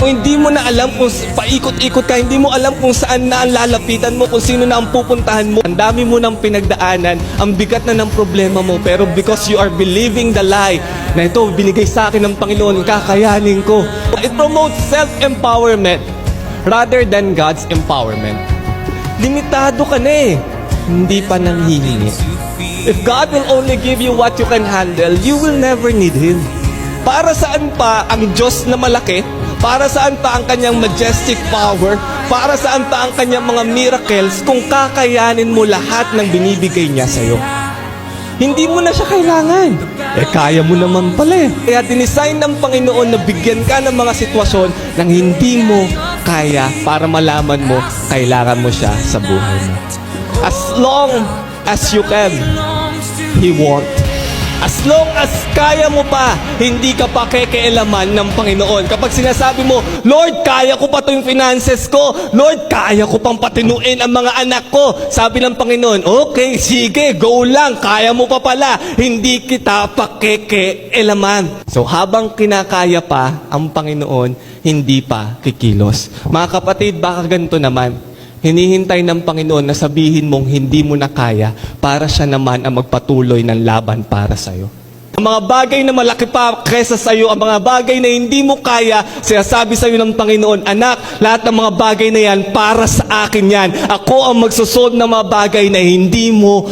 Kung hindi mo na alam kung paikot-ikot ka, hindi mo alam kung saan na ang lalapitan mo, kung sino na ang pupuntahan mo. Ang dami mo nang pinagdaanan, ang bigat na ng problema mo, pero because you are believing the lie, na ito, binigay sa akin ng Panginoon, kakayanin ko. It promotes self-empowerment rather than God's empowerment. Limitado ka na eh, hindi pa nang hihingi. If God will only give you what you can handle, you will never need Him. Para saan pa ang Diyos na malaki? Para saan pa ang kanyang majestic power? Para saan pa ang kanyang mga miracles kung kakayanin mo lahat ng binibigay niya sa'yo? Hindi mo na siya kailangan. Eh, kaya mo naman pala eh. Kaya dinisign ng Panginoon na bigyan ka ng mga sitwasyon nang hindi mo kaya para malaman mo kailangan mo siya sa buhay mo. As long as you can, He won't. As long as kaya mo pa, hindi ka pa kekeelaman ng Panginoon. Kapag sinasabi mo, Lord, kaya ko pa to yung finances ko. Lord, kaya ko pang patinuin ang mga anak ko. Sabi ng Panginoon, okay, sige, go lang. Kaya mo pa pala. Hindi kita pa kekeelaman. So habang kinakaya pa ang Panginoon, hindi pa kikilos. Mga kapatid, baka ganito naman. Hinihintay ng Panginoon na sabihin mong hindi mo na kaya para siya naman ang magpatuloy ng laban para sa'yo. Ang mga bagay na malaki pa kesa sa'yo, ang mga bagay na hindi mo kaya, sinasabi sa'yo ng Panginoon, Anak, lahat ng mga bagay na yan, para sa akin yan. Ako ang magsusolve ng mga bagay na hindi mo